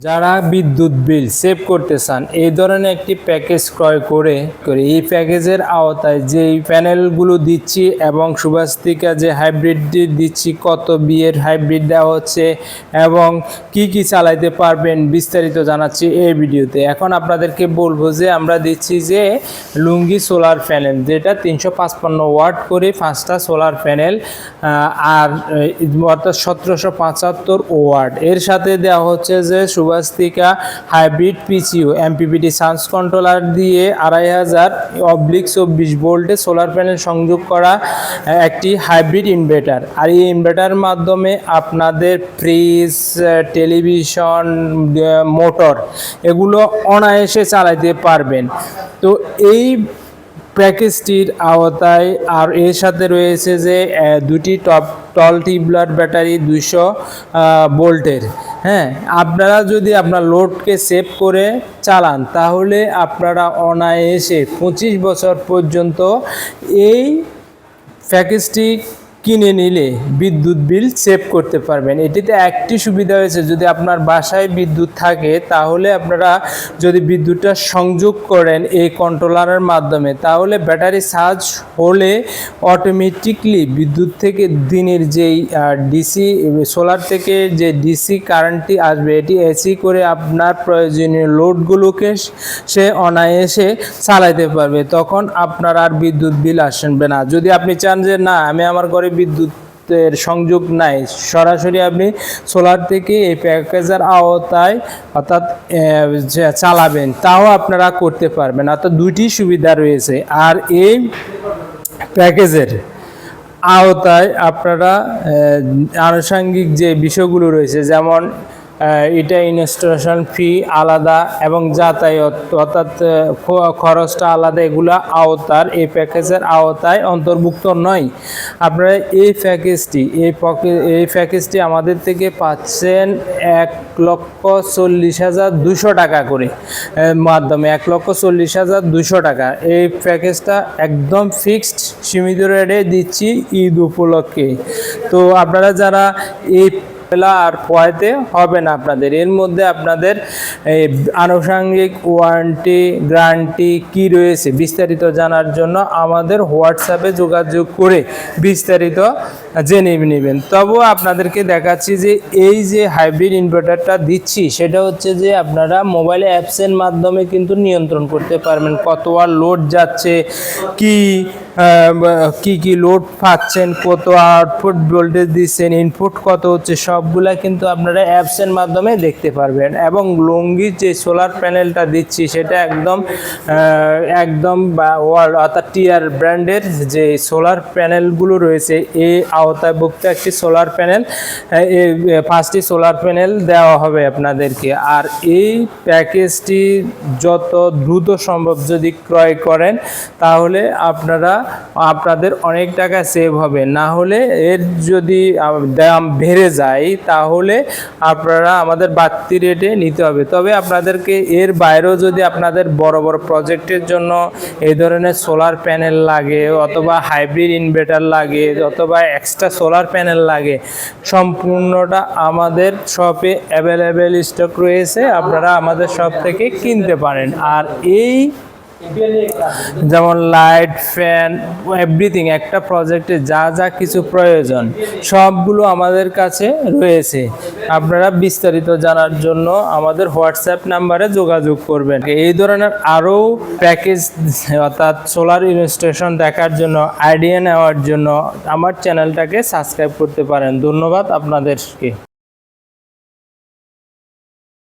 যারা বিদ্যুৎ বিল সেভ করতে চান, এই ধরনের একটি প্যাকেজ ক্রয় করে করে এই প্যাকেজের আওতায় যে প্যানেলগুলো দিচ্ছি এবং সুবাস্তিকা যে হাইব্রিড দিচ্ছি, কত বিয়ের হাইব্রিড দেওয়া হচ্ছে এবং কি কি চালাইতে পারবেন বিস্তারিত জানাচ্ছি এই ভিডিওতে। এখন আপনাদেরকে বলব যে আমরা দিচ্ছি যে লুঙ্গি সোলার প্যানেল, যেটা তিনশো পাঁচপান্ন ওয়াট করে পাঁচটা সোলার প্যানেল আর অর্থাৎ সতেরোশো পঁচাত্তর ওয়াট। এর সাথে দেওয়া হচ্ছে যে সুবাস্তিকা হাইব্রিড পিচিও, এমপিপিটি সান্স কন্ট্রোলার দিয়ে আড়াই হাজার অবলিক চব্বিশ ভোল্টে সোলার প্যানেল সংযোগ করা, একটি হাইব্রিড ইনভার্টার। আর এই ইনভার্টার মাধ্যমে আপনাদের ফ্রিজ, টেলিভিশন, মোটর, এগুলো অনায়াসে চালাইতে পারবেন। তো এই প্যাকেজটির আওতায় আর এর সাথে রয়েছে যে দুটি টপ, টল টিবলার ব্যাটারি দুইশো বোল্টের হ্যাঁ আপনারা যদি আপনার লোডকে সেভ করে চালান, তাহলে আপনারা অনায়াসে পঁচিশ বছর পর্যন্ত এই প্যাকেজটি কিনে নিলে বিদ্যুৎ বিল সেভ করতে পারবেন। এটিতে একটি সুবিধা হয়েছে, যদি আপনার বাসায় বিদ্যুৎ থাকে, তাহলে আপনারা যদি বিদ্যুৎটা সংযোগ করেন এই কন্ট্রোলারের মাধ্যমে, তাহলে ব্যাটারি চার্জ হলে অটোমেটিকলি বিদ্যুৎ থেকে দিনের যেই ডিসি, সোলার থেকে যে ডিসি কারেন্টটি আসবে, এটি এসি করে আপনার প্রয়োজনীয় লোডগুলোকে সে অনায়াসে চালাইতে পারবে। তখন আপনার আর বিদ্যুৎ বিল আসবে না। যদি আপনি চান যে, না, আমি আমার ঘরে বিদ্যুতের সংযোগ নাই। সরাসরি আপনি সোলার থেকে এই প্যাকেজের আওতায় অর্থাৎ চালাবেন, তাও আপনারা করতে পারবেন। অর্থাৎ দুইটি সুবিধা রয়েছে। আর এই প্যাকেজের আওতায় আপনারা আনুষাঙ্গিক যে বিষয়গুলো রয়েছে, যেমন এটা ইনস্টলেশন ফি আলাদা এবং যাতায়াত, অর্থাৎ খরচটা আলাদা, এগুলো আওতার, এই প্যাকেজের আওতায় অন্তর্ভুক্ত নয়। আপনারা এই প্যাকেজটি, এই এই প্যাকেজটি আমাদের থেকে পাচ্ছেন এক লক্ষ চল্লিশ হাজার দুশো টাকা করে মাধ্যমে এক লক্ষ চল্লিশ হাজার দুশো টাকা। এই প্যাকেজটা একদম ফিক্সড সীমিত রেটে দিচ্ছি ঈদ উপলক্ষে। তো আপনারা যারা এই পেলা আর পয়তে হবে না আপনাদের। এর মধ্যে আপনাদের আনুষঙ্গিক ওয়ারেন্টি গ্যারান্টি কি রয়েছে বিস্তারিত জানার জন্য আমাদের হোয়াটসঅ্যাপে যোগাযোগ করে বিস্তারিত জেনে নেবেন। তবুও আপনাদেরকে দেখাচ্ছি যে এই যে হাইব্রিড ইনভার্টারটা দিচ্ছি, সেটা হচ্ছে যে আপনারা মোবাইল অ্যাপসের মাধ্যমে কিন্তু নিয়ন্ত্রণ করতে পারবেন। কত আর লোড যাচ্ছে, কি কি কি লোড পাচ্ছেন, কত আউটপুট ভোল্টেজ দিচ্ছেন ইনপুট কত হচ্ছে, সবগুলা কিন্তু আপনারা অ্যাপসের মাধ্যমে দেখতে পারবেন। এবং লঙ্গির যে সোলার প্যানেলটা দিচ্ছি, সেটা একদম একদম ওয়ার্ল্ড অর্থাৎ টিয়ার ব্র্যান্ডের যে সোলার প্যানেলগুলো রয়েছে এই আওতাভুক্ত একটি সোলার প্যানেল এই পাঁচটি সোলার প্যানেল দেওয়া হবে আপনাদেরকে। আর এই প্যাকেজটি যত দ্রুত সম্ভব যদি ক্রয় করেন, তাহলে আপনারা আপনাদের অনেক টাকা সেভ হবে। না হলে এর যদি দাম বেড়ে যায়, তাহলে আপনারা আমাদের বাড়তি রেটে নিতে হবে। তবে আপনাদেরকে এর বাইরেও যদি আপনাদের বড় বড় প্রজেক্টের জন্য এই ধরনের সোলার প্যানেল লাগে, অথবা হাইব্রিড ইনভার্টার লাগে, অথবা এক্সট্রা সোলার প্যানেল লাগে, সম্পূর্ণটা আমাদের শপে অ্যাভেলেবেল স্টক রয়েছে, আপনারা আমাদের শপ থেকে কিনতে পারেন। আর এই যেমন লাইট, ফ্যান এভরিথিং একটা প্রজেক্টে যা যা কিছু প্রয়োজন, সবগুলো আমাদের কাছে রয়েছে। আপনারা বিস্তারিত জানার জন্য আমাদের হোয়াটসঅ্যাপ নাম্বারে যোগাযোগ করবেন। এই ধরনের আরও প্যাকেজ অর্থাৎ সোলার ইনস্টেশন দেখার জন্য আইডিয়া নেওয়ার জন্য আমার চ্যানেলটাকে সাবস্ক্রাইব করতে পারেন। ধন্যবাদ আপনাদেরকে।